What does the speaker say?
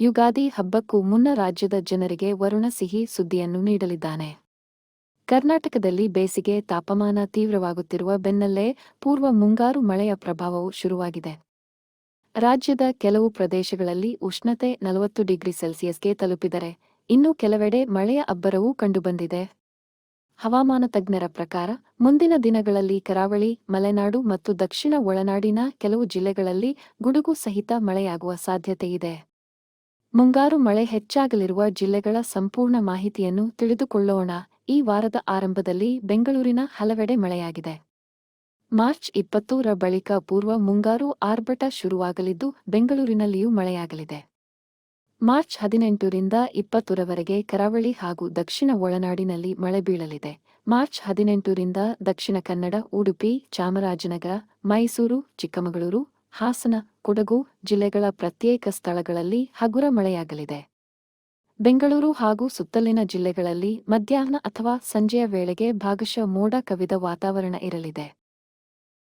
ಯುಗಾದಿ ಹಬ್ಬಕ್ಕೂ ಮುನ್ನ ರಾಜ್ಯದ ಜನರಿಗೆ ವರುಣ ಸಿಹಿ ಸುದ್ದಿಯನ್ನು ನೀಡಲಿದ್ದಾನೆ. ಕರ್ನಾಟಕದಲ್ಲಿ ಬೇಸಿಗೆ ತಾಪಮಾನ ತೀವ್ರವಾಗುತ್ತಿರುವ ಬೆನ್ನಲ್ಲೇ ಪೂರ್ವ ಮುಂಗಾರು ಮಳೆಯ ಪ್ರಭಾವವು ಶುರುವಾಗಿದೆ. ರಾಜ್ಯದ ಕೆಲವು ಪ್ರದೇಶಗಳಲ್ಲಿ ಉಷ್ಣತೆ ನಲವತ್ತು ಡಿಗ್ರಿ ಸೆಲ್ಸಿಯಸ್ಗೆ ತಲುಪಿದರೆ ಇನ್ನು ಕೆಲವೆಡೆ ಮಳೆಯ ಅಬ್ಬರವೂ ಕಂಡುಬಂದಿದೆ. ಹವಾಮಾನ ತಜ್ಞರ ಪ್ರಕಾರ ಮುಂದಿನ ದಿನಗಳಲ್ಲಿ ಕರಾವಳಿ, ಮಲೆನಾಡು ಮತ್ತು ದಕ್ಷಿಣ ಒಳನಾಡಿನ ಕೆಲವು ಜಿಲ್ಲೆಗಳಲ್ಲಿ ಗುಡುಗು ಸಹಿತ ಮಳೆಯಾಗುವ ಸಾಧ್ಯತೆಯಿದೆ. ಮುಂಗಾರು ಮಳೆ ಹೆಚ್ಚಾಗಲಿರುವ ಜಿಲ್ಲೆಗಳ ಸಂಪೂರ್ಣ ಮಾಹಿತಿಯನ್ನು ತಿಳಿದುಕೊಳ್ಳೋಣ. ಈ ವಾರದ ಆರಂಭದಲ್ಲಿ ಬೆಂಗಳೂರಿನ ಹಲವೆಡೆ ಮಳೆಯಾಗಿದೆ. ಮಾರ್ಚ್ ಇಪ್ಪತ್ತೂರ ಬಳಿಕ ಪೂರ್ವ ಮುಂಗಾರು ಆರ್ಭಟ ಶುರುವಾಗಲಿದ್ದು, ಬೆಂಗಳೂರಿನಲ್ಲಿಯೂ ಮಳೆಯಾಗಲಿದೆ. ಮಾರ್ಚ್ ಹದಿನೆಂಟರಿಂದ ಇಪ್ಪತ್ತರವರೆಗೆ ಕರಾವಳಿ ಹಾಗೂ ದಕ್ಷಿಣ ಒಳನಾಡಿನಲ್ಲಿ ಮಳೆ ಬೀಳಲಿದೆ. ಮಾರ್ಚ್ ಹದಿನೆಂಟರಿಂದ ದಕ್ಷಿಣ ಕನ್ನಡ, ಉಡುಪಿ, ಚಾಮರಾಜನಗರ, ಮೈಸೂರು, ಚಿಕ್ಕಮಗಳೂರು ಹಾಸನ, ಕೊಡಗು ಜಿಲ್ಲೆಗಳ ಪ್ರತ್ಯೇಕ ಸ್ಥಳಗಳಲ್ಲಿ ಹಗುರ ಮಳೆಯಾಗಲಿದೆ. ಬೆಂಗಳೂರು ಹಾಗೂ ಸುತ್ತಲಿನ ಜಿಲ್ಲೆಗಳಲ್ಲಿ ಮಧ್ಯಾಹ್ನ ಅಥವಾ ಸಂಜೆಯ ವೇಳೆಗೆ ಭಾಗಶಃ ಮೋಡ ಕವಿದ ವಾತಾವರಣ ಇರಲಿದೆ.